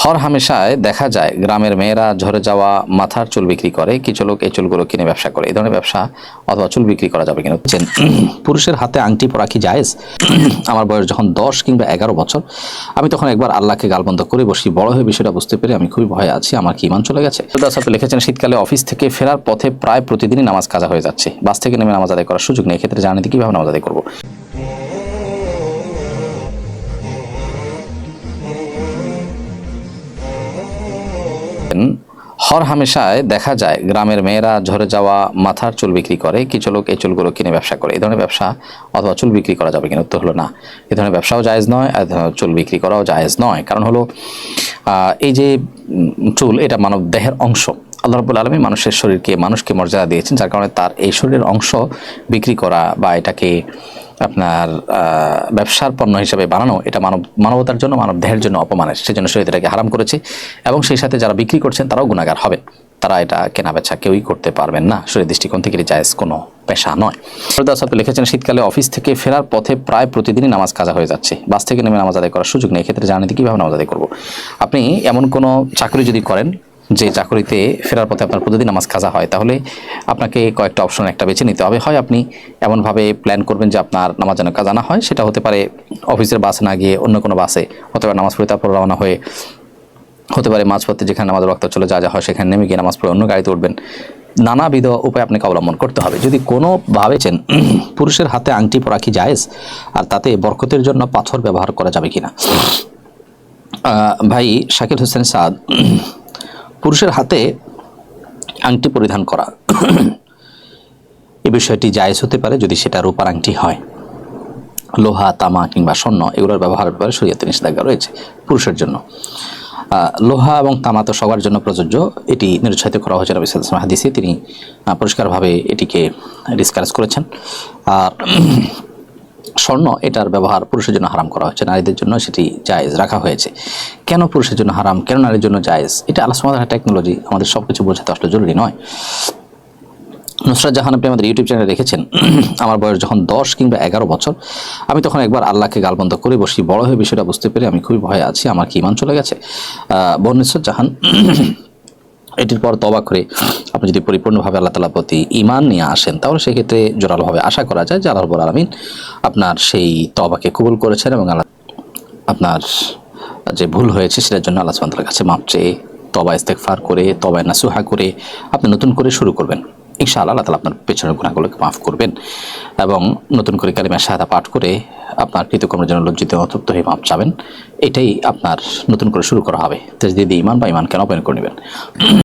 হর হামেশায় দেখা যায়, গ্রামের মেয়েরা ঝরে যাওয়া মাথার চুল বিক্রি করে, কিছু লোক এই চুলগুলো কিনে ব্যবসা করে। এই ধরনের ব্যবসা অথবা চুল বিক্রি করা যাবে কিনা? বুঝছেন? পুরুষের হাতে আংটি পরা কি জায়েজ? আমার বয়স যখন দশ কিংবা এগারো বছর, আমি তখন একবার আল্লাহকে গালবন্ধ করে বসি। বড় হয়ে বিষয়টা বুঝতে পেরে আমি খুবই ভয়ে আছি, আমার কি ইমান চলে গেছে? দাস লিখেছেন, শীতকালে অফিস থেকে ফেরার পথে প্রায় প্রতিদিনই নামাজ কাজা হয়ে যাচ্ছে। বাস থেকে নেমে নামাজ আদায় করার সুযোগ নেই। এক্ষেত্রে জানি কীভাবে নামাজ আদায় করব? হর হামেশায় দেখা যায়, গ্রামের মেয়েরা ঝরে যাওয়া, মাথার চুল বিক্রি করে, কিছু লোক এই চুলগুলো কিনে ব্যবসা করে। এই ধরনের ব্যবসা অথবা চুল বিক্রি করা যাবে কিনা উত্তর হলো না। এ ধরনের ব্যবসাও জায়েজ নয় চুল বিক্রি করাও জায়েজ নয়। কারণ হলো এই যে চুল, এটা মানব দেহের অংশ। আল্লাহ রবুল আলমী মানুষের শরীরকে, মানুষকে মর্যাদা দিয়েছেন, যার কারণে তার এই শরীরের অংশ বিক্রি করা বা এটাকে আপনার ব্যবসার পণ্য হিসেবে বানানো, এটা মানব, মানবতার জন্য, মানব দেহের জন্য অপমানের। সেজন্য শরীর এটাকে হারাম করেছে। এবং সেই সাথে যারা বিক্রি করছেন, তারাও গুণাগার হবে। তারা এটা কেনা বেচা কেউই করতে পারবেন না। শরীর দৃষ্টিকোণ থেকে জায়েজ কোনো পেশা নয়। সরদাস আপনি লিখেছেন, শীতকালে অফিস থেকে ফেরার পথে প্রায় প্রতিদিনই নামাজ কাজা হয়ে যাচ্ছে। বাস থেকে নেমে নামাজ আদায় করার সুযোগ নেই। এক্ষেত্রে জানিতে কীভাবে নামাজ আদায় করব? আপনি এমন কোনো চাকরি যদি করেন যে চাকরিতে ফেরার পথে আপনার প্রতিদিন নামাজ কাজা হয় তাহলে আপনাকে কয়েকটা অপশন একটা বেছে নিতে হবে। হয় আপনি এমনভাবে প্ল্যান করবেন যে আপনার নামাজ যেন কাজা না হয় সেটা হতে পারে অফিসের বাসে না গিয়ে অন্য কোনো বাসে অথবা নামাজ পড়ে তারপর রওনা হয়ে হতে পারে মাঝপথে যেখানে নামাজ রক্ত চলে যা যা হয় সেখানে নেমে গিয়ে নামাজ পড়ে অন্য গাড়িতে উঠবেন। নানাবিধ উপায় আপনাকে অবলম্বন করতে হবে। যদি কোনো ভাবেছেন পুরুষের হাতে আংটি পরা কি জায়েজ? আর তাতে বরকতের জন্য পাথর ব্যবহার করা যাবে কিনা? আহ, ভাই শাকিল হোসেন সাদ পুরুষের হাতে আংটি পরিধান করা। এ বিষয়টি জায়েজ হতে পারে যদি সেটা রূপার আংটি হয়। লোহা, তামা কিংবা স্বর্ণ, এগুলোর ব্যবহারের ব্যাপারে শরীয়তে নিষেধাজ্ঞা রয়েছে পুরুষের জন্য। লোহা এবং তামা তো সবার জন্য প্রযোজ্য। এটি নিরুৎসাহিত করা হয়েছে সাল্লাল্লাহু হাদিসে। তিনি পরিষ্কারভাবে এটিকে ডিসকাস করেছেন। আর স্বর্ণ, এটার ব্যবহার পুরুষের জন্য হারাম করা হয়েছে, নারীদের জন্য সেটি জায়েজ রাখা হয়েছে। কেন পুরুষের জন্য হারাম, কেন নারীর জন্য জায়েজ? এটা সুবহানাহু টেকনোলজি আমাদের সব কিছু বোঝাতে আসলে জরুরি নয়। নুসরাত জাহান আপনি আমাদের ইউটিউব চ্যানেলে রেখেছেন আমার বয়স যখন দশ কিংবা এগারো বছর, আমি তখন একবার আল্লাহকে গালবন্ধ করে বসি, বড় হয়ে বিষয়টা বুঝতে পেরে আমি খুবই ভয়ে আছি, আমার কি ইমান চলে গেছে? বোন নুসরাত জাহান এটির পর তবা করে আপনি যদি পরিপূর্ণভাবে আল্লাহ তালার প্রতি ইমান নিয়ে আসেন, তাহলে সেক্ষেত্রে জোরালোভাবে আশা করা যায় যে আল্লাহ রব্বুল আলমিন আপনার সেই তবাকে কবুল করেছেন এবং আল্লাহ আপনার যে ভুল হয়েছে সেটার জন্য আল্লাহ সুবহানাহু কাছে মাপ চেয়ে তবা ইস্তেকফার করে তবা নাসুহা করে আপনি নতুন করে শুরু করবেন। ইনশাআল্লাহ আল্লাহ তালা আপনার পেছনের গুণাগুলোকে মাফ করবেন এবং নতুন করে কালিমা শাহাদা পাঠ করে আপনার কৃতকর্মের জন্য লজ্জিত অতপ্ত হয়ে মাপ চাবেন। এটাই আপনার নতুন করে শুরু করা হবে। তো যদি ইমান বা ইমান কেন অপেন করে নেবেন।